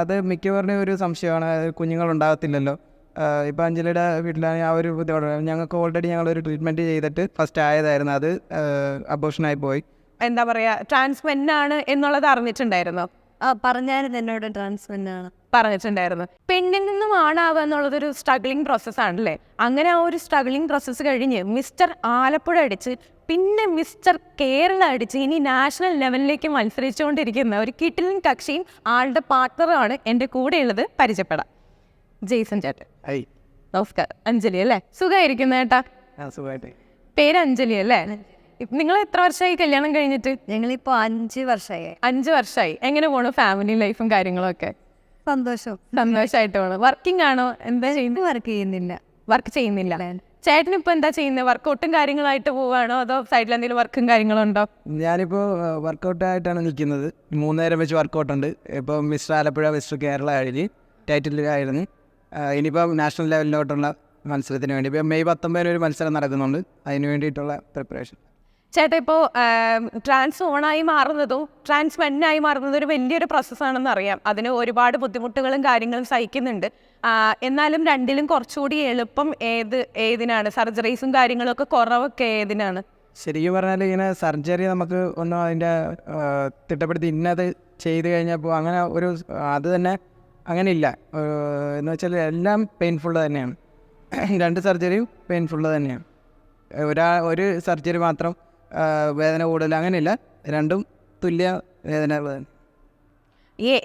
അത് മിക്കവരുടെയും ഒരു സംശയമാണ്. കുഞ്ഞുങ്ങൾ ഉണ്ടാകത്തില്ലല്ലോ. ഇപ്പം അഞ്ജലിയുടെ വീട്ടിലാണെങ്കിൽ ആ ഒരു ഇതോടെ ഞങ്ങൾക്ക് ഓൾറെഡി ഞങ്ങളൊരു ട്രീറ്റ്മെന്റ് ചെയ്തിട്ട് ഫസ്റ്റ് ആയതായിരുന്നു അത്. അബോഷനായി പോയി. എന്താ പറയാ ട്രാൻസ്മെന്റ് ആണ് എന്നുള്ളത് അറിഞ്ഞിട്ടുണ്ടായിരുന്നു? ആ പറഞ്ഞായിരുന്നു. എന്നോട് ട്രാൻസ്മെന്റ് ആണ്. പറഞ്ഞിട്ടുണ്ടായിരുന്നു. പെണ്ണിൽ നിന്നും ആണാവുക എന്നുള്ളതൊരു സ്ട്രഗ്ലിംഗ് പ്രോസസ്സാണല്ലേ അങ്ങനെ ആ ഒരു സ്ട്രഗ്ലിംഗ് പ്രോസസ്സ് കഴിഞ്ഞ് മിസ്റ്റർ ആലപ്പുഴ അടിച്ച് പിന്നെ മിസ്റ്റർ കേരള അടിച്ച് ഇനി നാഷണൽ ലെവലിലേക്ക് മത്സരിച്ചുകൊണ്ടിരിക്കുന്ന ഒരു കിട്ടിലും കക്ഷിയും ആളുടെ പാർട്ട്ണറുമാണ് എന്റെ കൂടെയുള്ളത്. പരിചയപ്പെടാം. ജെയ്സൺ ചേട്ടൻ. നമസ്കാരം. അഞ്ജലി അല്ലേ? സുഖമായിരിക്കുന്ന ചേട്ടാ. പേര് അഞ്ജലി അല്ലേ? നിങ്ങൾ എത്ര വർഷമായി കല്യാണം കഴിഞ്ഞിട്ട്? ഞങ്ങളിപ്പോ അഞ്ച് വർഷമായി അഞ്ച് വർഷമായി എങ്ങനെ പോണു ഫാമിലി ലൈഫും കാര്യങ്ങളും ഒക്കെ സന്തോഷം. സന്തോഷമായിട്ട് പോണു. വർക്കിംഗ് ആണോ? എന്താ ചെയ്യുന്നത് വർക്ക് ചെയ്യുന്നില്ല. വർക്ക് ചെയ്യുന്നില്ല. ചേട്ടൻ ഇപ്പൊ എന്താ ചെയ്യുന്നത് വർക്കൗട്ടും കാര്യങ്ങളായിട്ട് പോവാണോ? അതോ സൈഡിൽ എന്തെങ്കിലും വർക്കും കാര്യങ്ങളും ഉണ്ടോ? ഞാനിപ്പോൾ വർക്കൗട്ടായിട്ടാണ് നിൽക്കുന്നത്. മൂന്നേരം വെച്ച് വർക്കൗട്ട് ഉണ്ട് ഇപ്പോൾ മിസ്റ്റർ ആലപ്പുഴ മിസ്റ്റർ കേരള കഴിഞ്ഞ് ടൈറ്റിലായിരുന്നു ഇനിയിപ്പോൾ നാഷണൽ ലെവലിലോട്ടുള്ള മത്സരത്തിന് വേണ്ടി. ഇപ്പോൾ മെയ് പത്തൊമ്പതിന് ഒരു മത്സരം നടക്കുന്നുണ്ട്. അതിന് വേണ്ടിയിട്ടുള്ള പ്രിപ്പറേഷൻ ചേട്ടാ ഇപ്പോൾ ട്രാൻസ് ഓണായി മാറുന്നതും ട്രാൻസ് മെന്നായി മാറുന്നതും ഒരു വലിയൊരു പ്രോസസ്സാണെന്ന് അറിയാം. അതിന് ഒരുപാട് ബുദ്ധിമുട്ടുകളും കാര്യങ്ങളും സഹിക്കുന്നുണ്ട്. എന്നാലും രണ്ടിലും കുറച്ചുകൂടി എളുപ്പം ഏത് ഏതിനാണ്? സർജറീസും കാര്യങ്ങളൊക്കെ കുറവൊക്കെ ഏതിനാണ്? ശരിക്കും പറഞ്ഞാൽ ഇങ്ങനെ സർജറി നമുക്ക് ഒന്നും അതിന്റെ തിട്ടപ്പെടുത്തി ഇന്നത് ചെയ്ത് കഴിഞ്ഞപ്പോൾ അങ്ങനെ ഒരു അത് തന്നെ അങ്ങനെ ഇല്ല എന്ന് വെച്ചാൽ എല്ലാം പെയിൻഫുൾ തന്നെയാണ്. രണ്ട് സർജറിയും പെയിൻഫുള്ള് തന്നെയാണ്. ഒരാ ഒരു സർജറി മാത്രം വേദന കൂടുതൽ അങ്ങനെയല്ല. രണ്ടും തുല്യ വേദന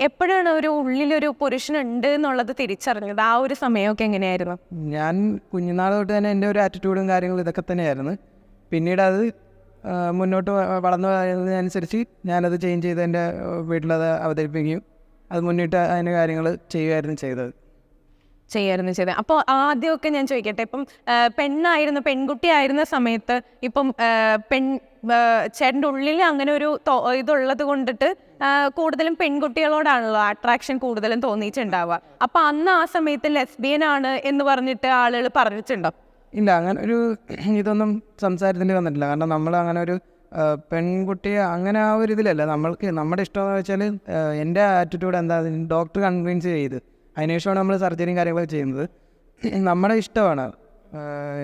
എപ്പോഴാണ് ഒരു ഉള്ളിലൊരു പുരുഷനുണ്ട് എന്നുള്ളത് തിരിച്ചറിഞ്ഞത്? ആ ഒരു സമയമൊക്കെ എങ്ങനെയായിരുന്നു? ഞാൻ കുഞ്ഞുനാൾ തൊട്ട് തന്നെ എന്റെ ഒരു ആറ്റിറ്റ്യൂഡും കാര്യങ്ങളും ഇതൊക്കെ തന്നെയായിരുന്നു. പിന്നീട് അത് മുന്നോട്ട് വളർന്നു വരുന്നതിനനുസരിച്ച് ഞാനത് ചേഞ്ച് ചെയ്ത് എന്റെ വീട്ടിലത് അവതരിപ്പിക്കുകയും അത് മുന്നിട്ട് അതിന്റെ കാര്യങ്ങൾ ചെയ്യുമായിരുന്നു ചെയ്തത്. ചെയ്യായിരുന്നു ചെയ്തത് അപ്പോൾ ആദ്യമൊക്കെ ഞാൻ ചോദിക്കട്ടെ ഇപ്പം പെണ്ണായിരുന്ന പെൺകുട്ടിയായിരുന്ന സമയത്ത് ഇപ്പം പെൺ ചേട്ടന്റെ ഉള്ളിൽ അങ്ങനെ ഒരു ഇതുള്ളത് കൊണ്ടിട്ട് കൂടുതലും പെൺകുട്ടികളോടാണല്ലോ അട്രാക്ഷൻ കൂടുതലും തോന്നിയിട്ടുണ്ടാവുക. അപ്പം അന്ന് ആ സമയത്ത് ലെസ്ബിയൻ ആണ് എന്ന് പറഞ്ഞിട്ട് ആളുകൾ പറഞ്ഞിട്ടുണ്ടോ? ഇല്ല അങ്ങനെ ഒരു ഇതൊന്നും സംസാരത്തിന്റെ വന്നിട്ടില്ല. കാരണം നമ്മൾ അങ്ങനെ ഒരു പെൺകുട്ടിയെ അങ്ങനെ ആ ഒരു ഇതിലല്ല. നമ്മൾക്ക് നമ്മുടെ ഇഷ്ടം എന്ന് വെച്ചാൽ എന്റെ ആറ്റിറ്റ്യൂഡ് എന്താ ഡോക്ടർ കൺവിൻസ് ചെയ്ത്. അതിനുശേഷമാണ് നമ്മൾ സർജറിയും കാര്യങ്ങളൊക്കെ ചെയ്യുന്നത്. നമ്മുടെ ഇഷ്ടമാണ്.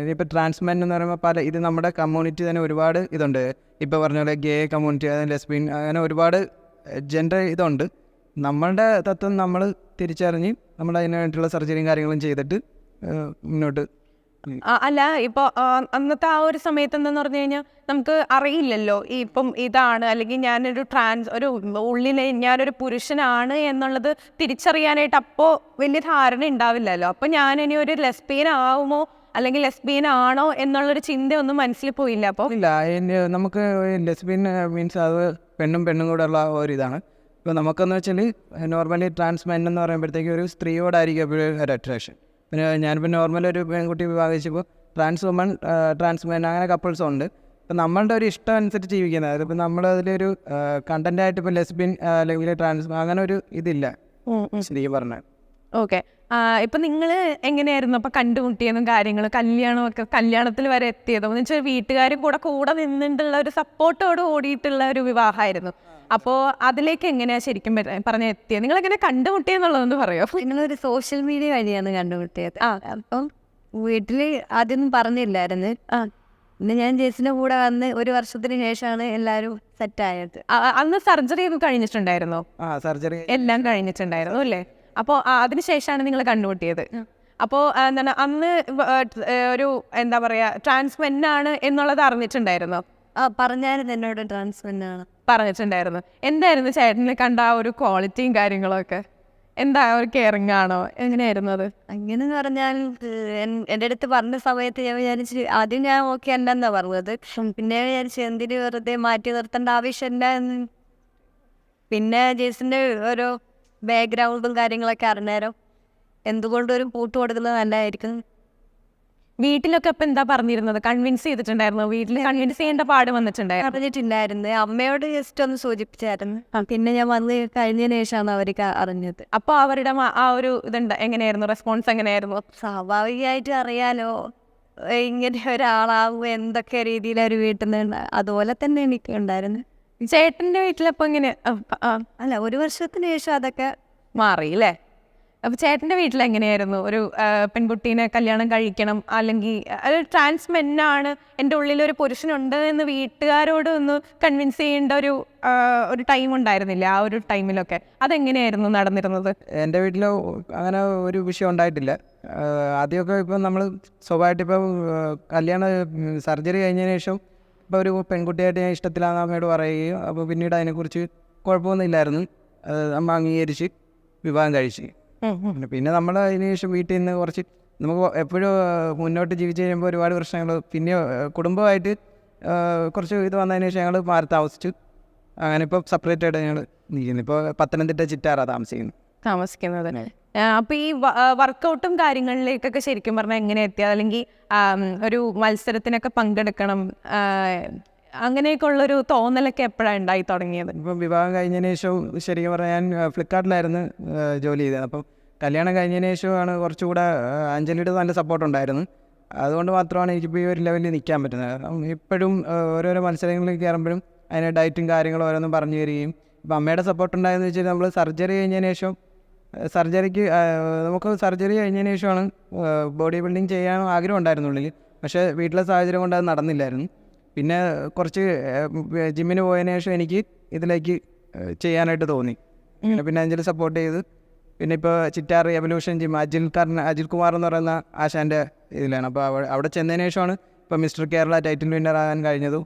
ഇനിയിപ്പോൾ ട്രാൻസ്മെന്റ് എന്ന് പറയുമ്പോൾ പല ഇത് നമ്മുടെ കമ്മ്യൂണിറ്റി തന്നെ ഒരുപാട് ഇതുണ്ട്. ഇപ്പോൾ പറഞ്ഞ പോലെ ഗേ കമ്മ്യൂണിറ്റി അതായത് ലെസ്ബിൻ അങ്ങനെ ഒരുപാട് ജെൻഡർ ഇതുണ്ട്. നമ്മളുടെ തത്വം നമ്മൾ തിരിച്ചറിഞ്ഞ് നമ്മൾ അതിനു വേണ്ടിയിട്ടുള്ള സർജറിയും കാര്യങ്ങളും ചെയ്തിട്ട് മുന്നോട്ട് അല്ല ഇപ്പൊ അന്നത്തെ ആ ഒരു സമയത്ത് എന്താന്ന് പറഞ്ഞു കഴിഞ്ഞാൽ നമുക്ക് അറിയില്ലല്ലോ ഈ ഇപ്പം ഇതാണ് അല്ലെങ്കിൽ ഞാനൊരു ട്രാൻസ് ഒരു ഉള്ളിലെ ഞാനൊരു പുരുഷനാണ് എന്നുള്ളത് തിരിച്ചറിയാനായിട്ട് അപ്പോ വലിയ ധാരണ ഉണ്ടാവില്ലല്ലോ. അപ്പൊ ഞാൻ ഇനി ഒരു ലെസ്ബിയൻ ആവുമോ അല്ലെങ്കിൽ ലെസ്ബിയൻ ആണോ എന്നുള്ളൊരു ചിന്ത ഒന്നും മനസ്സിൽ പോയില്ല. അപ്പോൾ ഇല്ല നമുക്ക് ലെസ്ബിയൻ മീൻസ് അത് പെണ്ണും പെണ്ണും കൂടെ ഉള്ള ഒരു ഇതാണ്. ഇപ്പോൾ നമുക്കെന്ന് വെച്ചാൽ നോർമലി ട്രാൻസ്മെൻ എന്ന് പറയുമ്പോഴത്തേക്ക് ഒരു സ്ത്രീയോടായിരിക്കും എപ്പോഴും ഒരു അട്രാക്ഷൻ പിന്നെ ഞാനിപ്പോൾ നോർമൽ ഒരു പെൺകുട്ടി വിവാഹിച്ചപ്പോൾ ട്രാൻസ് വുമൺ ട്രാൻസ് മെൻ അങ്ങനെ കപ്പിൾസും ഉണ്ട്. ഇപ്പം നമ്മളുടെ ഒരു ഇഷ്ടം അനുസരിച്ച് ജീവിക്കുന്നത്. അതായത് ഇപ്പം നമ്മളതിലൊരു കണ്ടന്റായിട്ട് ഇപ്പോൾ ലെസ്ബിൻ അല്ലെങ്കിൽ ട്രാൻസ് അങ്ങനെ ഒരു ഇതില്ല. ശരിക്കും പറഞ്ഞാൽ ഓക്കെ. ഇപ്പം നിങ്ങൾ എങ്ങനെയായിരുന്നു? അപ്പം കണ്ടുമുട്ടിയതും കാര്യങ്ങളും കല്യാണം ഒക്കെ കല്യാണത്തിൽ വരെ എത്തിയതും എന്ന് വെച്ചാൽ വീട്ടുകാരും കൂടെ കൂടെ നിന്നിട്ടുള്ള ഒരു സപ്പോർട്ടോട് കൂടിയിട്ടുള്ള ഒരു വിവാഹമായിരുന്നു. അപ്പോൾ അതിലേക്ക് എങ്ങനെയാ ശരിക്കും പറഞ്ഞ എത്തിയത്? നിങ്ങൾ എങ്ങനെ കണ്ടുമുട്ടിയെന്നുള്ളതൊന്ന് പറയോ? നിങ്ങളൊരു സോഷ്യൽ മീഡിയ വഴിയാണ് കണ്ടുമുട്ടിയത്. ആ. അപ്പം വീട്ടിൽ ആദ്യമൊന്നും പറഞ്ഞില്ലായിരുന്നു. ആ. പിന്നെ ഞാൻ ജേസിന്റെ കൂടെ വന്ന് ഒരു വർഷത്തിന് ശേഷമാണ് എല്ലാരും സെറ്റ് ആയത് അന്ന് സർജറി ഒക്കെ കഴിഞ്ഞിട്ടുണ്ടായിരുന്നോ? ആ സർജറി എല്ലാം കഴിഞ്ഞിട്ടുണ്ടായിരുന്നു അല്ലേ? അപ്പോൾ അതിനുശേഷമാണ് നിങ്ങൾ കണ്ടുമുട്ടിയത്. അപ്പോൾ എന്താണ് അന്ന് ഒരു എന്താ പറയുക ട്രാൻസ്മെന്റ് ആണ് എന്നുള്ളത് അറിഞ്ഞിട്ടുണ്ടായിരുന്നോ? ആ പറഞ്ഞായിരുന്നു എന്നോട് പറഞ്ഞിട്ടുണ്ടായിരുന്നു. എന്തായിരുന്നു ചേട്ടനെ കണ്ട ആ ഒരു ക്വാളിറ്റിയും കാര്യങ്ങളൊക്കെ? എന്താ ഒരു കെയറിങ് ആണോ? എങ്ങനെയായിരുന്നു അത്? അങ്ങനെ പറഞ്ഞാൽ എൻ- എന്റെ അടുത്ത് പറഞ്ഞ സമയത്ത് ഞാൻ വിചാരിച്ച് ആദ്യം ഞാൻ ഓക്കെ അല്ലെന്നാ പറഞ്ഞത്. പിന്നെ വിചാരിച്ചു എന്തിന് വെറുതെ മാറ്റി നിർത്തേണ്ട ആവശ്യമില്ല എന്ന്. പിന്നെ ജേസിന്റെ ഓരോ ബാക്ക്ഗ്രൗണ്ടും കാര്യങ്ങളൊക്കെ അറിഞ്ഞേരം എന്തുകൊണ്ടും ഒരു പൂട്ട് കൊടുക്കുന്നത് നല്ലതായിരിക്കും. വീട്ടിലൊക്കെ ഇപ്പൊ എന്താ പറഞ്ഞിരുന്നത്? കൺവിൻസ് ചെയ്തിട്ടുണ്ടായിരുന്നു. വീട്ടിൽ കൺവിൻസ് ചെയ്യേണ്ട പാട് വന്നിട്ടുണ്ടായിരുന്നു. പറഞ്ഞിട്ടുണ്ടായിരുന്നു. അമ്മയോട് ജസ്റ്റ് ഒന്ന് സൂചിപ്പിച്ചായിരുന്നു. പിന്നെ ഞാൻ വന്ന് കഴിഞ്ഞതിന് ശേഷമാണ് അവർക്ക് അറിഞ്ഞത്. അപ്പൊ അവരുടെ ആ ഒരു ഇതുണ്ട്. എങ്ങനെയായിരുന്നു? റെസ്പോൺസ് എങ്ങനെയായിരുന്നു? സ്വാഭാവികമായിട്ട് അറിയാലോ. ഇങ്ങനെ ഒരാളാവും എന്തൊക്കെ രീതിയിൽ ഒരു വീട്ടിൽ നിന്ന് അതുപോലെ തന്നെ എനിക്ക് ഉണ്ടായിരുന്നു ചേട്ടന്റെ വീട്ടിലപ്പോ ആ, അല്ല ഒരു വർഷത്തിന് ശേഷം അതൊക്കെ മാറി അല്ലേ അപ്പൊ ചേട്ടന്റെ വീട്ടിൽ എങ്ങനെയായിരുന്നു? ഒരു പെൺകുട്ടീനെ കല്യാണം കഴിക്കണം അല്ലെങ്കിൽ ട്രാൻസ് മെന്നാണ് എന്റെ ഉള്ളിൽ ഒരു പുരുഷനുണ്ട് എന്ന് വീട്ടുകാരോട് ഒന്ന് കൺവിൻസ് ചെയ്യേണ്ട ഒരു ഒരു ടൈം ഉണ്ടായിരുന്നില്ല ആ ഒരു ടൈമിലൊക്കെ അതെങ്ങനെയായിരുന്നു നടന്നിരുന്നത്? എന്റെ വീട്ടിൽ അങ്ങനെ ഒരു വിഷയം ഉണ്ടായിട്ടില്ല. ആദ്യമൊക്കെ ഇപ്പം നമ്മൾ സ്വഭാവമായിട്ട് ഇപ്പം കല്യാണ സർജറി കഴിഞ്ഞതിന് ശേഷം ഇപ്പോൾ ഒരു പെൺകുട്ടിയായിട്ട് ഞാൻ ഇഷ്ടത്തിലാണെന്ന് അമ്മയോട് പറയുകയും അപ്പോൾ പിന്നീട് അതിനെക്കുറിച്ച് കുഴപ്പമൊന്നുമില്ലായിരുന്നു അമ്മ അംഗീകരിച്ച് വിവാഹം കഴിച്ച്. പിന്നെ പിന്നെ നമ്മൾ അതിനുശേഷം വീട്ടിൽ നിന്ന് കുറച്ച് നമുക്ക് എപ്പോഴും മുന്നോട്ട് ജീവിച്ചു കഴിയുമ്പോൾ ഒരുപാട് പ്രശ്നങ്ങൾ പിന്നെ കുടുംബമായിട്ട് കുറച്ച് ഇത് വന്നതിന് ശേഷം ഞങ്ങൾ മാറി താമസിച്ചു. അങ്ങനെ ഇപ്പോൾ സെപ്പറേറ്റ് ആയിട്ട് ഞങ്ങൾ നിൽക്കുന്നു. ഇപ്പോൾ പത്തനംതിട്ട ചിറ്റാറ താമസിക്കുന്നു. താമസിക്കുന്നത് അപ്പൊ ഈ വർക്കൗട്ടും കാര്യങ്ങളിലേക്കൊക്കെ ശരിക്കും പറഞ്ഞാൽ എങ്ങനെ എത്തിയത് അല്ലെങ്കിൽ ഒരു മത്സരത്തിനൊക്കെ പങ്കെടുക്കണം അങ്ങനെയൊക്കെ ഉള്ളൊരു തോന്നലൊക്കെ എപ്പോഴാണ് ഉണ്ടായി തുടങ്ങിയത്? ഇപ്പം വിവാഹം കഴിഞ്ഞതിന് ശേഷവും ശരിക്കും പറഞ്ഞാൽ ഞാൻ ഫ്ലിപ്കാർട്ടിലായിരുന്നു ജോലി ചെയ്തത്. അപ്പം കല്യാണം കഴിഞ്ഞതിന് ശേഷമാണ് കുറച്ചുകൂടെ അഞ്ജലിയുടെ നല്ല സപ്പോർട്ട് ഉണ്ടായിരുന്നു. അതുകൊണ്ട് മാത്രമാണ് എനിക്കിപ്പോൾ ഈ ഒരു ലെവലിൽ നിൽക്കാൻ പറ്റുന്നത്. ഇപ്പോഴും ഓരോരോ മത്സരങ്ങളിൽ കയറുമ്പോഴും അതിന് ഡയറ്റും കാര്യങ്ങളും ഓരോന്നും പറഞ്ഞു തരികയും ഇപ്പം അമ്മയുടെ സപ്പോർട്ട് ഉണ്ടായെന്ന് വെച്ചാൽ നമ്മൾ സർജറി കഴിഞ്ഞതിന് ശേഷം സർജറിക്ക് നമുക്ക് സർജറി കഴിഞ്ഞതിന് ശേഷമാണ് ബോഡി ബിൽഡിങ് ചെയ്യാൻ ആഗ്രഹം ഉണ്ടായിരുന്നുള്ളിൽ പക്ഷേ വീട്ടിലെ സാഹചര്യം കൊണ്ട് അത് നടന്നില്ലായിരുന്നു. പിന്നെ കുറച്ച് ജിമ്മിന് പോയതിന് ശേഷം എനിക്ക് ഇതിലേക്ക് ചെയ്യാനായിട്ട് തോന്നി. പിന്നെ പിന്നെ അഞ്ചൽ സപ്പോർട്ട് ചെയ്ത്. പിന്നെ ഇപ്പോൾ ചിറ്റാർ എവല്യൂഷൻ ജിം അജിൽ കർണ അജിൽ കുമാർ എന്ന് പറയുന്ന ആശാന്റെ ഇതിലാണ്. അപ്പോൾ അവിടെ അവിടെ ചെന്നതിന് ശേഷമാണ് ഇപ്പോൾ മിസ്റ്റർ കേരള ടൈറ്റിൽ വിന്നർ ആകാൻ കഴിഞ്ഞതും.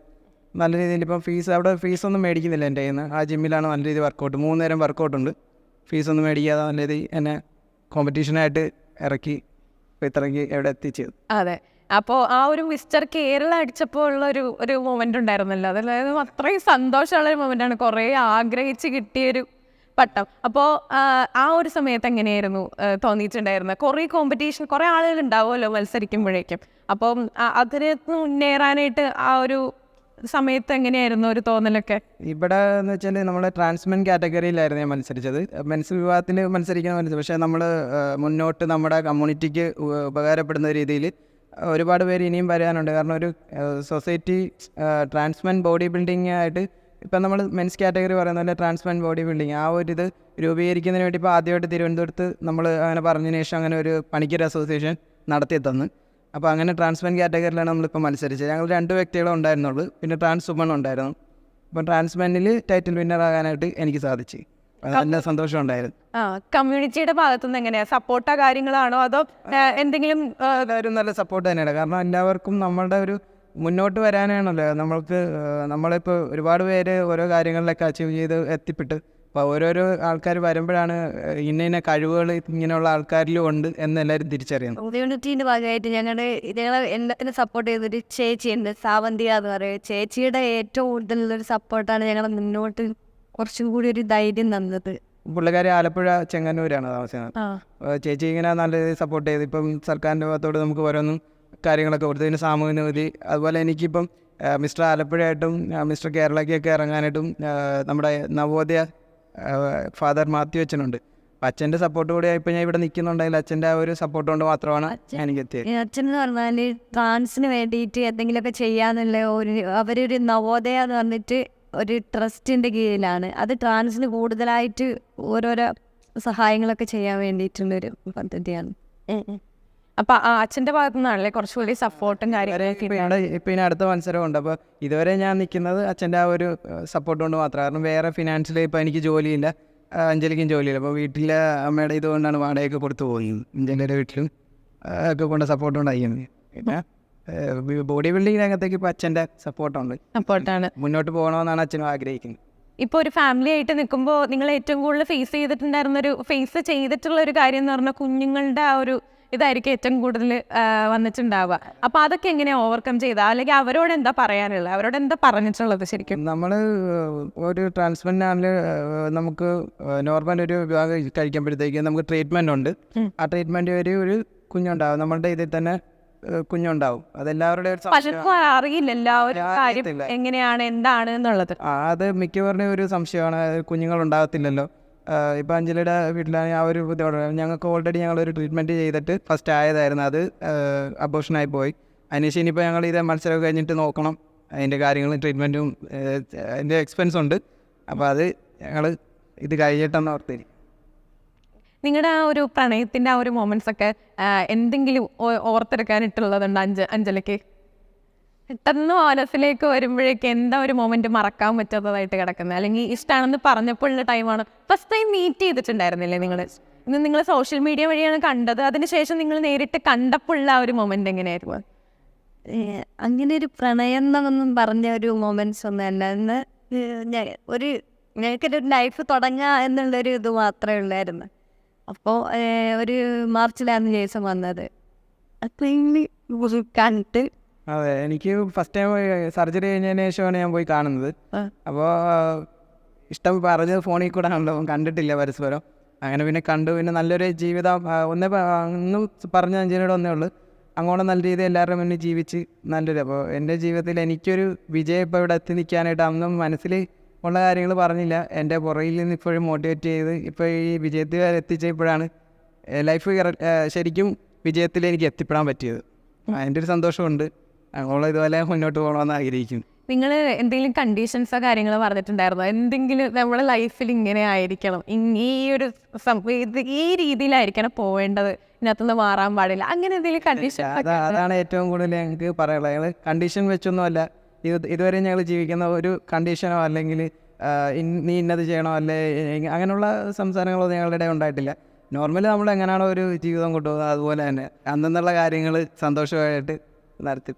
നല്ല രീതിയിൽ ഇപ്പം ഫീസ് അവിടെ ഫീസൊന്നും മേടിക്കുന്നില്ല എന്റെ കയ്യിൽ നിന്ന് ആ ജിമ്മിലാണ് നല്ല രീതിയിൽ വർക്കൗട്ട് മൂന്ന് നേരം വർക്കൗട്ട് ഉണ്ട്. ഫീസൊന്നും മേടിക്കാതെ നല്ല രീതിയിൽ എന്നെ കോമ്പറ്റീഷനായിട്ട് ഇറക്കി ഇപ്പോൾ ഇത്രയ്ക്ക് എവിടെ എത്തിച്ചത്. അതെ. അപ്പോൾ ആ ഒരു മിസ്റ്റർ കേരള അടിച്ചപ്പോൾ ഉള്ള ഒരു ഒരു മൊമെന്റ് ഉണ്ടായിരുന്നല്ലോ. അതായത് അത്രയും സന്തോഷമുള്ള ഒരു മൊമെന്റ് ആണ്. കുറേ ആഗ്രഹിച്ച് കിട്ടിയൊരു പട്ടം. അപ്പോൾ ആ ഒരു സമയത്ത് എങ്ങനെയായിരുന്നു തോന്നിയിട്ടുണ്ടായിരുന്നത് കുറേ കോമ്പറ്റീഷൻ കുറേ ആളുകൾ ഉണ്ടാവുമല്ലോ മത്സരിക്കുമ്പോഴേക്കും. അപ്പം അതിന് മുന്നേറാനായിട്ട് ആ ഒരു സമയത്ത് എങ്ങനെയായിരുന്നു ഒരു തോന്നലൊക്കെ? ഇവിടെ എന്ന് വെച്ചാൽ നമ്മൾ ട്രാൻസ്മെൻ കാറ്റഗറിയിലായിരുന്നു ഞാൻ മത്സരിച്ചത്. മെൻസ് വിഭാഗത്തിൽ മത്സരിക്കുന്ന മത്സരിച്ചു പക്ഷേ നമ്മൾ മുന്നോട്ട് നമ്മുടെ കമ്മ്യൂണിറ്റിക്ക് ഉപകാരപ്പെടുന്ന രീതിയിൽ ഒരുപാട് പേര് ഇനിയും വരാനുണ്ട്. കാരണം ഒരു സൊസൈറ്റി ട്രാൻസ്മെൻ ബോഡി ബിൽഡിംഗ് ആയിട്ട് ഇപ്പം നമ്മൾ മെൻസ് കാറ്റഗറി പറയുന്ന പോലെ ട്രാൻസ്മെൻ ബോഡി ബിൽഡിംഗ്. ആ ഒരു ഇത് രൂപീകരിക്കുന്നതിന് വേണ്ടി ഇപ്പോൾ ആദ്യമായിട്ട് തിരുവനന്തപുരത്ത് നമ്മൾ അങ്ങനെ പറഞ്ഞതിന് ശേഷം അങ്ങനെ ഒരു പണിക്കർ അസോസിയേഷൻ നടത്തി തന്നു അപ്പോൾ അങ്ങനെ ട്രാൻസ്മെൻ കാറ്റഗറിയിലാണ് നമ്മളിപ്പോൾ മത്സരിച്ചത്. ഞങ്ങൾ രണ്ട് വ്യക്തികളെ ഉണ്ടായിരുന്നുള്ളൂ. പിന്നെ ട്രാൻസ് വുമൺ ഉണ്ടായിരുന്നു. അപ്പോൾ ട്രാൻസ്മെനിൽ ടൈറ്റിൽ വിന്നർ ആകാനായിട്ട് എനിക്ക് സാധിച്ചു. നല്ല സന്തോഷം ഉണ്ടായിരുന്നു ആ കമ്മ്യൂണിറ്റിയുടെ ഭാഗത്തുനിന്ന് എങ്ങനെയാ? സപ്പോർട്ടാ കാര്യങ്ങളാണോ? അതോ എന്തെങ്കിലും എല്ലാവരും നല്ല സപ്പോർട്ട് തന്നെയാണ്. കാരണം എല്ലാവർക്കും നമ്മളുടെ ഒരു മുന്നോട്ട് വരാനാണല്ലോ. നമ്മൾക്ക് ഏഹ്, നമ്മളിപ്പോൾ ഒരുപാട് പേര് ഓരോ കാര്യങ്ങളിലൊക്കെ അച്ചീവ് ചെയ്ത് എത്തിപ്പെട്ട് അപ്പോൾ ഓരോരോ ആൾക്കാർ വരുമ്പോഴാണ് ഏഹ്, ഇന്ന ഇന്ന കഴിവുകൾ ഇങ്ങനെയുള്ള ആൾക്കാരിലും ഉണ്ട് എന്ന് എല്ലാവരും തിരിച്ചറിയുന്നത്. കമ്മ്യൂണിറ്റീന്റെ ഭാഗമായിട്ട് ഞങ്ങളുടെ ഞങ്ങളെ എല്ലാത്തിനും സപ്പോർട്ട് ചെയ്തൊരു ചേച്ചിയുണ്ട് സാവന്തിക എന്ന് പറയും ചേച്ചിയുടെ ഏറ്റവും കൂടുതലുള്ളൊരു സപ്പോർട്ടാണ് ഞങ്ങളെ മുന്നോട്ട് കുറച്ചും കൂടി ഒരു ധൈര്യം തന്നത്. പുള്ളിക്കാരി ആലപ്പുഴ ചെങ്ങന്നൂരാണ് താമസിക്കുന്നത്. ചേച്ചി ഇങ്ങനെ നല്ല രീതിയിൽ സപ്പോർട്ട് ചെയ്ത് ഇപ്പം സർക്കാരിന്റെ ഭാഗത്തോട് നമുക്ക് ഓരോന്നും കാര്യങ്ങളൊക്കെ കൊടുത്തു പിന്നെ സാമൂഹ്യ നികുതി അതുപോലെ എനിക്കിപ്പം മിസ്റ്റർ ആലപ്പുഴയായിട്ടും മിസ്റ്റർ കേരളയ്ക്കൊക്കെ ഇറങ്ങാനായിട്ടും നമ്മുടെ നവോദയ ഫാദർ മാത്യു അച്ഛനുണ്ട്. അപ്പം അച്ഛന്റെ സപ്പോർട്ട് കൂടി ഇപ്പം ഞാൻ ഇവിടെ നിൽക്കുന്നുണ്ടെങ്കിൽ അച്ഛന്റെ ആ ഒരു സപ്പോർട്ട് കൊണ്ട് മാത്രമാണ് എനിക്ക് എത്തിയത് അച്ഛൻ എന്ന് പറഞ്ഞാൽ ട്രാൻസിന് വേണ്ടിയിട്ട് എന്തെങ്കിലുമൊക്കെ ചെയ്യാന്നുള്ള ഒരു അവരൊരു നവോദയ എന്ന് പറഞ്ഞിട്ട് ഒരു ട്രസ്റ്റിന്റെ കീഴിലാണ്. അത് ട്രാൻസിന് കൂടുതലായിട്ട് ഓരോരോ സഹായങ്ങളൊക്കെ ചെയ്യാൻ വേണ്ടിയിട്ടുള്ളൊരു പദ്ധതിയാണ്. അപ്പൊ ആ അച്ഛന്റെ ഭാഗത്തു നിന്നാണല്ലേ കുറച്ചുകൂടി സപ്പോർട്ടും കാര്യങ്ങളും ഇപ്പൊ ഇനി അടുത്ത മത്സരമുണ്ട് അപ്പൊ ഇതുവരെ ഞാൻ നിൽക്കുന്നത് അച്ഛന്റെ ആ ഒരു സപ്പോർട്ട് കൊണ്ട് മാത്രം കാരണം വേറെ ഫിനാൻഷ്യലി ഇപ്പൊ എനിക്ക് ജോലിയില്ല. അഞ്ജലിക്കും ജോലിയില്ല. അപ്പോൾ വീട്ടിലെ അമ്മയുടെ ഇതുകൊണ്ടാണ് വാടകയൊക്കെ കൊടുത്തു പോകുന്നത് അഞ്ജലിയുടെ വീട്ടിലും ഒക്കെ കൊണ്ട് സപ്പോർട്ട് കൊണ്ടായി പിന്നെ ബോഡി ബിൽഡിംഗ് രംഗത്തേക്ക് ഇപ്പോൾ അച്ഛന്റെ സപ്പോർട്ടുണ്ട്. സപ്പോർട്ടാണ്. മുന്നോട്ട് പോകണമെന്നാണ് അച്ഛനും ആഗ്രഹിക്കുന്നത്. ഇപ്പോൾ ഒരു ഫാമിലി ആയിട്ട് നിൽക്കുമ്പോൾ നിങ്ങൾ ഏറ്റവും കൂടുതൽ ഫേസ് ചെയ്തിട്ടുണ്ടായിരുന്ന ഒരു ഫേസ് ചെയ്തിട്ടുള്ള ഒരു കാര്യം എന്ന് പറഞ്ഞാൽ കുഞ്ഞുങ്ങളുടെ ആ ഒരു ഇതായിരിക്കും ഏറ്റവും കൂടുതൽ വന്നിട്ടുണ്ടാവുക. അപ്പോൾ അതൊക്കെ എങ്ങനെയാണ് ഓവർകം ചെയ്ത അല്ലെങ്കിൽ അവരോട് എന്താ പറയാനുള്ളത്? അവരോട് എന്താ പറഞ്ഞിട്ടുള്ളത് ശരിക്കും? നമ്മൾ ഒരു ട്രാൻസ്പ്ലാന്റ് ആണെങ്കിൽ നമുക്ക് നോർമൽ ഒരു വിവാഹം കഴിക്കുമ്പോഴത്തേക്ക് നമുക്ക് ട്രീറ്റ്മെന്റ് ഉണ്ട്. ആ ട്രീറ്റ്മെന്റ് വരെ ഒരു കുഞ്ഞുണ്ടാവും. നമ്മളുടെ ഇതിൽ തന്നെ കുഞ്ഞുണ്ടാവും. അതെല്ലാവരുടെയും ഒരു പലർക്കും അറിയില്ലല്ലോ എല്ലാവരും കാര്യം അറിയത്തില്ല. എങ്ങനെയാണ് എന്താണ് എന്നുള്ളത്. ആ അത് മിക്കവരുടെയും ഒരു സംശയമാണ്. കുഞ്ഞുങ്ങൾ ഉണ്ടാകത്തില്ലല്ലോ ഇപ്പം അഞ്ജലിയുടെ വീട്ടിലാണെങ്കിൽ ആ ഒരു ബുദ്ധിമുട്ട് ഞങ്ങൾക്ക് ഓൾറെഡി ഞങ്ങൾ ഒരു ട്രീറ്റ്മെന്റ് ചെയ്തിട്ട് ഫസ്റ്റ് ആയതായിരുന്നു അത്. അബോഷനായി പോയി. അതിനുശേഷം ഇനിയിപ്പോൾ ഞങ്ങൾ ഇത് മത്സരം കഴിഞ്ഞിട്ട് നോക്കണം. അതിന്റെ കാര്യങ്ങളും ട്രീറ്റ്മെന്റും അതിന്റെ എക്സ്പെൻസ് ഉണ്ട്. അപ്പോൾ അത് ഞങ്ങൾ ഇത് കഴിഞ്ഞിട്ടെന്ന് ഓർത്തിരി നിങ്ങളുടെ ആ ഒരു പ്രണയത്തിന്റെ ആ ഒരു മൊമെന്റ്സ് ഒക്കെ എന്തെങ്കിലും ഓർത്തെടുക്കാനിട്ടുള്ളതുണ്ട് അഞ്ച അഞ്ജലിക്ക്? പെട്ടെന്ന് മനസ്സിലേക്ക് വരുമ്പോഴേക്ക് എന്താ ഒരു മൊമെന്റ് മറക്കാൻ പറ്റാത്തതായിട്ട് കിടക്കുന്നത് അല്ലെങ്കിൽ ഇഷ്ടമാണെന്ന് പറഞ്ഞപ്പോഴുള്ള ടൈമാണ്. ഫസ്റ്റ് ടൈം മീറ്റ് ചെയ്തിട്ടുണ്ടായിരുന്നില്ലേ നിങ്ങൾ ഇന്ന് നിങ്ങൾ സോഷ്യൽ മീഡിയ വഴിയാണ് കണ്ടത്. അതിനുശേഷം നിങ്ങൾ നേരിട്ട് കണ്ടപ്പോഴുള്ള ആ ഒരു മൊമെന്റ് എങ്ങനെയായിരുന്നു? അങ്ങനെ ഒരു പ്രണയം എന്നൊന്നും പറഞ്ഞ ഒരു മൊമെന്റ്സ് ഒന്നും അല്ല. ഒരു ഞങ്ങൾക്കൊരു ലൈഫ് തുടങ്ങുക എന്നുള്ളൊരു ഇത് മാത്രമേ ഉള്ളായിരുന്നു. അപ്പോൾ ഒരു മാർച്ചിലായിരുന്നു ജേസൺ വന്നത്. ഇനി കണ്ടിട്ട് അതെ എനിക്ക് ഫസ്റ്റ് ടൈം സർജറി കഴിഞ്ഞതിന് ശേഷമാണ് ഞാൻ പോയി കാണുന്നത്. അപ്പോൾ ഇഷ്ടം പറഞ്ഞത് ഫോണിൽ കൂടെ ആണല്ലോ കണ്ടിട്ടില്ല പരസ്പരം. അങ്ങനെ പിന്നെ കണ്ടു പിന്നെ നല്ലൊരു ജീവിതം ഒന്നേ ഒന്ന് പറഞ്ഞ അഞ്ചിനോട് ഒന്നേ ഉള്ളൂ. അങ്ങോട്ട് നല്ല രീതിയിൽ എല്ലാവരുടെ മുന്നിൽ ജീവിച്ച് നല്ലൊരു അപ്പോൾ എന്റെ ജീവിതത്തിൽ എനിക്കൊരു വിജയം ഇപ്പോൾ ഇവിടെ എത്തി നിൽക്കാനായിട്ട് അന്നും മനസ്സിൽ ഉള്ള കാര്യങ്ങൾ പറഞ്ഞില്ല. എന്റെ പുറകിൽ നിന്ന് ഇപ്പോഴും മോട്ടിവേറ്റ് ചെയ്ത് ഇപ്പോൾ ഈ വിജയത്തിൽ വരെ എത്തിച്ചപ്പോഴാണ് ലൈഫ് ശരിക്കും വിജയത്തിൽ എനിക്ക് എത്തിപ്പെടാൻ പറ്റിയത്. അതിന്റെ ഒരു സന്തോഷമുണ്ട്. അങ്ങനെ ഇതുപോലെ മുന്നോട്ട് പോകണമെന്ന് ആഗ്രഹിക്കുന്നു. നിങ്ങൾ എന്തെങ്കിലും കണ്ടീഷൻസോ കാര്യങ്ങളോ പറഞ്ഞിട്ടുണ്ടായിരുന്നോ? എന്തെങ്കിലും നമ്മുടെ ലൈഫിൽ ഇങ്ങനെ ആയിരിക്കണം. ഈ ഒരു ഈ രീതിയിലായിരിക്കണം പോവേണ്ടത്. ഇതിനകത്തുനിന്ന് മാറാൻ പാടില്ല. അങ്ങനെ എന്തെങ്കിലും കണ്ടീഷൻ അതാ അതാണ് ഏറ്റവും കൂടുതൽ ഞങ്ങൾക്ക് പറയാനുള്ളത്. ഞങ്ങൾ കണ്ടീഷൻ വെച്ചൊന്നുമല്ല. ഇത് ഇതുവരെ ഞങ്ങൾ ജീവിക്കുന്ന ഒരു കണ്ടീഷനോ അല്ലെങ്കിൽ നീ ഇന്നത് ചെയ്യണോ അല്ലെ അങ്ങനെയുള്ള സംസാരങ്ങളൊന്നും ഞങ്ങളുടെ ഇടയിൽ ഉണ്ടായിട്ടില്ല നോർമലി നമ്മൾ എങ്ങനെയാണോ ഒരു ജീവിതം കൊണ്ടുപോകുന്നത് അതുപോലെ തന്നെ അന്നെന്നുള്ള കാര്യങ്ങൾ സന്തോഷമായിട്ട് നടത്തി.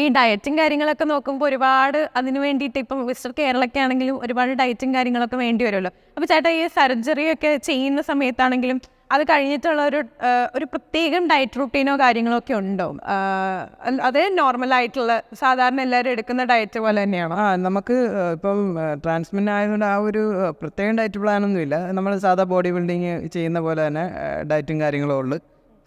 ഈ ഡയറ്റും കാര്യങ്ങളൊക്കെ നോക്കുമ്പോൾ ഒരുപാട് അതിന് വേണ്ടിയിട്ട് ഇപ്പം മിസ്റ്റർ കേരളയ്ക്ക് ആണെങ്കിലും ഒരുപാട് ഡയറ്റും കാര്യങ്ങളൊക്കെ വേണ്ടി വരുമല്ലോ. അപ്പോൾ ചേട്ടാ ഈ സർജറി ഒക്കെ ചെയ്യുന്ന സമയത്താണെങ്കിലും അത് കഴിഞ്ഞിട്ടുള്ള ഒരു ഒരു പ്രത്യേകം ഡയറ്റ് റുട്ടീനോ കാര്യങ്ങളോ ഒക്കെ ഉണ്ടോ? അത് നോർമൽ ആയിട്ടുള്ള സാധാരണ എല്ലാവരും എടുക്കുന്ന ഡയറ്റ് പോലെ തന്നെയാണോ? ആ നമുക്ക് ഇപ്പം ട്രാൻസ്മിറ്റ് ആയതുകൊണ്ട് ആ ഒരു പ്രത്യേകം ഡയറ്റ് പ്ലാനൊന്നും ഇല്ല നമ്മൾ സാധാ ബോഡി ബിൽഡിങ് ചെയ്യുന്ന പോലെ തന്നെ ഡയറ്റും കാര്യങ്ങളും ഉള്ളു.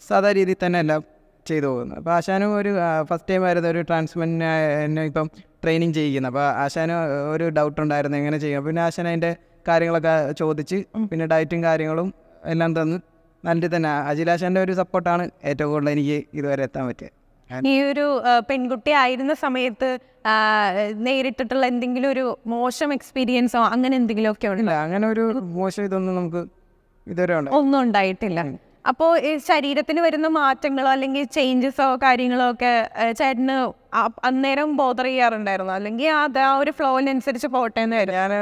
സാധാ രീതിയിൽ തന്നെ എല്ലാം ചെയ്തു പോകുന്നത്. അപ്പോൾ ആശാനും ഒരു ഫസ്റ്റ് ടൈം ആയിരുന്നു ഒരു ട്രാൻസ്മെന്റിനെ എന്നെ ഇപ്പം ട്രെയിനിങ് ചെയ്യിക്കുന്നത്. അപ്പോൾ ആശാന് ഒരു ഡൗട്ട് ഉണ്ടായിരുന്നു എങ്ങനെ ചെയ്യാം പിന്നെ ആശാൻ അതിന്റെ കാര്യങ്ങളൊക്കെ ചോദിച്ച് പിന്നെ ഡയറ്റും കാര്യങ്ങളും എല്ലാം തന്ന് നല്ല തന്നെ അജിലാശാന്റെ ഒരു സപ്പോർട്ടാണ് ഏറ്റവും കൂടുതൽ എനിക്ക് ഇതുവരെ എത്താൻ പറ്റിയത്. ഈ ഒരു പെൺകുട്ടി ആയിരുന്ന സമയത്ത് നേരിട്ടിട്ടുള്ള എന്തെങ്കിലും ഒരു മോശം എക്സ്പീരിയൻസോ അങ്ങനെ എന്തെങ്കിലും ഒക്കെ ഉണ്ടോ അങ്ങനെ ഒരു മോശം ഇതൊന്നും നമുക്ക് ഇതുവരെ ഒന്നും ഉണ്ടായിട്ടില്ല. അപ്പോൾ ഈ ശരീരത്തിന് വരുന്ന മാറ്റങ്ങളോ അല്ലെങ്കിൽ ചേഞ്ചസോ കാര്യങ്ങളോ ഒക്കെ ചേട്ടന് അന്നേരം ബോധർ ചെയ്യാറുണ്ടായിരുന്നു? അല്ലെങ്കിൽ അത് ആ ഒരു ഫ്ലോവിനനുസരിച്ച് പോട്ടെ എന്നായിരുന്നു ഞാൻ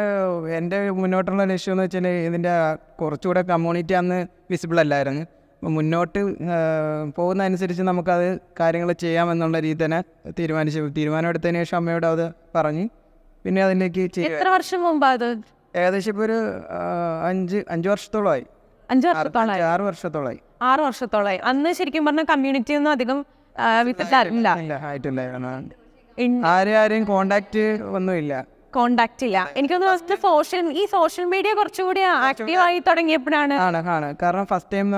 എന്റെ മുന്നോട്ടുള്ള ലക്ഷ്യം എന്ന് വെച്ചാൽ ഇതിന്റെ കുറച്ചുകൂടെ കമ്മ്യൂണിറ്റി അന്ന് വിസിബിൾ അല്ലായിരുന്നു. അപ്പോൾ മുന്നോട്ട് പോകുന്ന അനുസരിച്ച് നമുക്കത് കാര്യങ്ങൾ ചെയ്യാമെന്നുള്ള രീതി തന്നെ തീരുമാനിച്ചു. തീരുമാനം എടുത്തതിന് ശേഷം അമ്മയോട് അത് പറഞ്ഞ്. പിന്നെ അതിലേക്ക് എത്ര വർഷം മുമ്പ് അത്? ഏകദേശം ഇപ്പോൾ ഒരു അഞ്ച് അഞ്ച് വർഷത്തോളമായി. അഞ്ചു വർഷത്തോളായി വർഷത്തോളമായി. ആറ് വർഷത്തോളമായി. ആറ് വർഷത്തോളമായി. അന്ന് ശരിക്കും പറഞ്ഞ കമ്മ്യൂണിറ്റി ഒന്നും അധികം ഇല്ല ആയിട്ടില്ല. ആരും ആരെയും കോണ്ടാക്റ്റ് ഒന്നുമില്ല. കോണ്ടാക്ട് ഇല്ല. എനിക്ക് സോഷ്യൽ ഈ സോഷ്യൽ മീഡിയ കുറച്ചുകൂടി ആക്റ്റീവ് ആയി തുടങ്ങിയപ്പോഴാണ്. ആണ് ആണ്. കാരണം ഫസ്റ്റ് ടൈം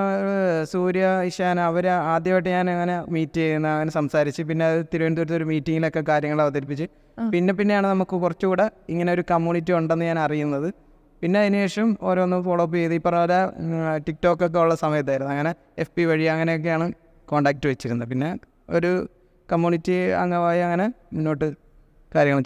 സൂര്യ ഇഷാൻ അവർ ആദ്യമായിട്ട് ഞാൻ അങ്ങനെ മീറ്റ് ചെയ്യുന്ന അങ്ങനെ സംസാരിച്ച് പിന്നെ തിരുവനന്തപുരത്ത് ഒരു മീറ്റിങ്ങിലൊക്കെ കാര്യങ്ങൾ അവതരിപ്പിച്ച് പിന്നെ പിന്നെയാണ് നമുക്ക് കുറച്ചുകൂടെ ഇങ്ങനെ ഒരു കമ്മ്യൂണിറ്റി ഉണ്ടെന്ന് ഞാൻ അറിയുന്നത്. പിന്നെ അതിനുശേഷം ഓരോന്ന് ഫോളോ അപ്പ് ചെയ്ത്. ഈ പറഞ്ഞ ടിക്ടോക്ക് ഒക്കെ ഉള്ള സമയത്തായിരുന്നു. അങ്ങനെ എഫ് പി വഴി അങ്ങനെയൊക്കെയാണ് കോണ്ടാക്ട് വെച്ചിരുന്നത്. പിന്നെ ഒരു കമ്മ്യൂണിറ്റി അംഗമായി അങ്ങനെ മുന്നോട്ട് കാര്യങ്ങൾ